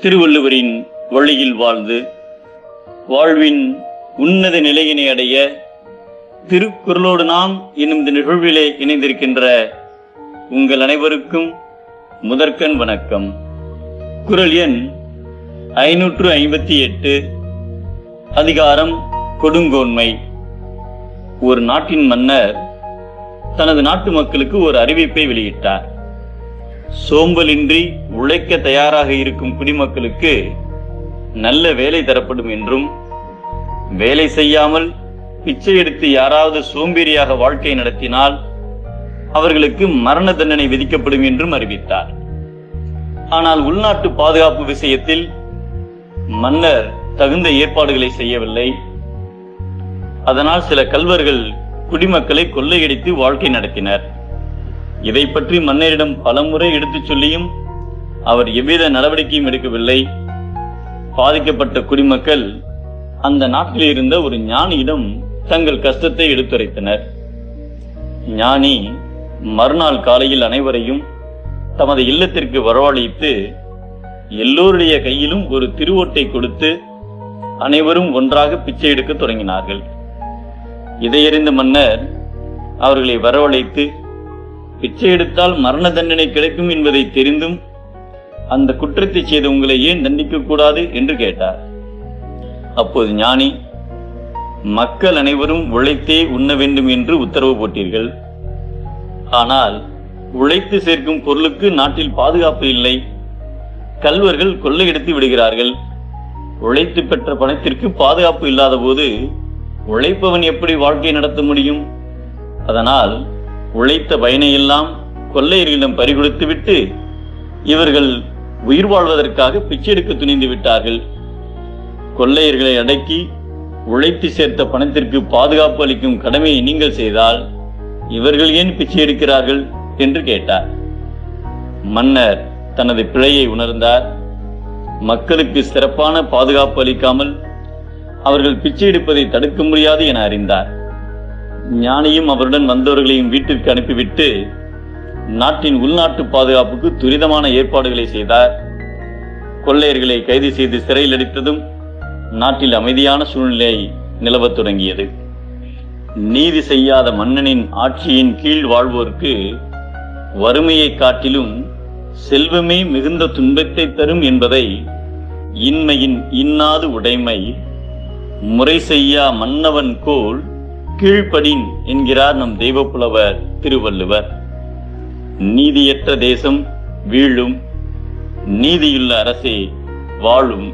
திருவள்ளுவரின் வழியில் வாழ்ந்து வாழ்வின் உன்னத நிலையினை அடைய திருக்குறளோடு நாம் என்னும் இந்த நிகழ்விலே இணைந்திருக்கின்ற உங்கள் அனைவருக்கும் முதற்கண் வணக்கம். குரல் எண் ஐநூற்று ஐம்பத்தி எட்டு அதிகாரம் கொடுங்கோன்மை. ஒரு நாட்டின் மன்னர் தனது நாட்டு மக்களுக்கு ஒரு அறிவிப்பை வெளியிட்டார். சோம்பலின்றி உழைக்க தயாராக இருக்கும் குடிமக்களுக்கு நல்ல வேலை தரப்படும் என்றும் வேலை செய்யாமல் பிச்சை எடுத்து யாராவது சோம்பேறியாக வாழ்க்கை நடத்தினால் அவர்களுக்கு மரண தண்டனை விதிக்கப்படும் என்றும் அறிவித்தார். ஆனால் உள்நாட்டு பாதுகாப்பு விஷயத்தில் மன்னர் தகுந்த ஏற்பாடுகளை செய்யவில்லை. அதனால் சில கல்வர்கள் குடிமக்களை கொள்ளையடித்து வாழ்க்கை நடத்தினர். இதை பற்றி மன்னரிடம் பலமுறை எடுத்துச் சொல்லியும் அவர் எவ்வித நடவடிக்கையும் எடுக்கவில்லை. பாதிக்கப்பட்ட குடிமக்கள் அந்த நாட்டில் இருந்த ஒரு ஞானியிடம் தங்கள் கஷ்டத்தை எடுத்துரைத்தனர். ஞானி மறுநாள் காலையில் அனைவரையும் தமது இல்லத்திற்கு வரவழைத்து எல்லோருடைய கையிலும் ஒரு திருவோட்டை கொடுத்து அனைவரும் ஒன்றாக பிச்சை எடுக்க தொடங்கினார்கள். இதையறிந்த மன்னர் அவர்களை வரவழைத்து பிச்சை எடுத்தால் மரண தண்டனை கிடைக்கும் என்பதை தெரிந்தும் அந்த குற்றத்தை செய்த உங்களை ஏன் தண்டிக்க கூடாது என்று கேட்டார். அப்போது ஞானி மக்கள் அனைவரும் உழைத்தே உண்ண வேண்டும் என்று உத்தரவு போட்டீர்கள். ஆனால் உழைத்து சேர்க்கும் பொருளுக்கு நாட்டில் பாதுகாப்பு இல்லை. கல்வர்கள் கொள்ளையடித்து விடுகிறார்கள். உழைத்து பெற்ற பணத்திற்கு பாதுகாப்பு இல்லாத போது உழைப்பவன் எப்படி வாழ்க்கை நடத்த முடியும்? அதனால் உழைத்த பயனையெல்லாம் கொள்ளையர்களிடம் பறிகொடுத்துவிட்டு இவர்கள் உயிர் வாழ்வதற்காக பிச்சை எடுக்க துணிந்து விட்டார்கள். கொள்ளையர்களை அடக்கி உழைத்து சேர்த்த பணத்திற்கு பாதுகாப்பு அளிக்கும் கடமையை நீங்கள் செய்தால் இவர்கள் ஏன் பிச்சை எடுக்கிறார்கள் என்று கேட்டார். மன்னர் தனது பிழையை உணர்ந்தார். மக்களுக்கு சிறப்பான பாதுகாப்பு அளிக்காமல் அவர்கள் பிச்சை எடுப்பதை தடுக்க முடியாது என அறிந்தார். ஞானியும் அவருடன் வந்தவர்களையும் வீட்டிற்கு அனுப்பிவிட்டு நாட்டின் உள்நாட்டு பாதுகாப்புக்கு துரிதமான ஏற்பாடுகளை செய்தார். கொள்ளையர்களை கைது செய்து சிறையில் அடித்ததும் நாட்டில் அமைதியான சூழ்நிலை நிலவத் தொடங்கியது. நீதி செய்யாத மன்னனின் ஆட்சியின் கீழ் வாழ்வோருக்கு வறுமையை காட்டிலும் செல்வமே மிகுந்த துன்பத்தை தரும் என்பதை இன்மையின் இன்னாது உடைமை முறை செய்யா மன்னவன் கோல் கீழ்ப்படின் என்கிறார் நம் தெய்வப்புலவர் திருவள்ளுவர். நீதியற்ற தேசம் வீழும் நீதியுள்ள அரசே வாழும்.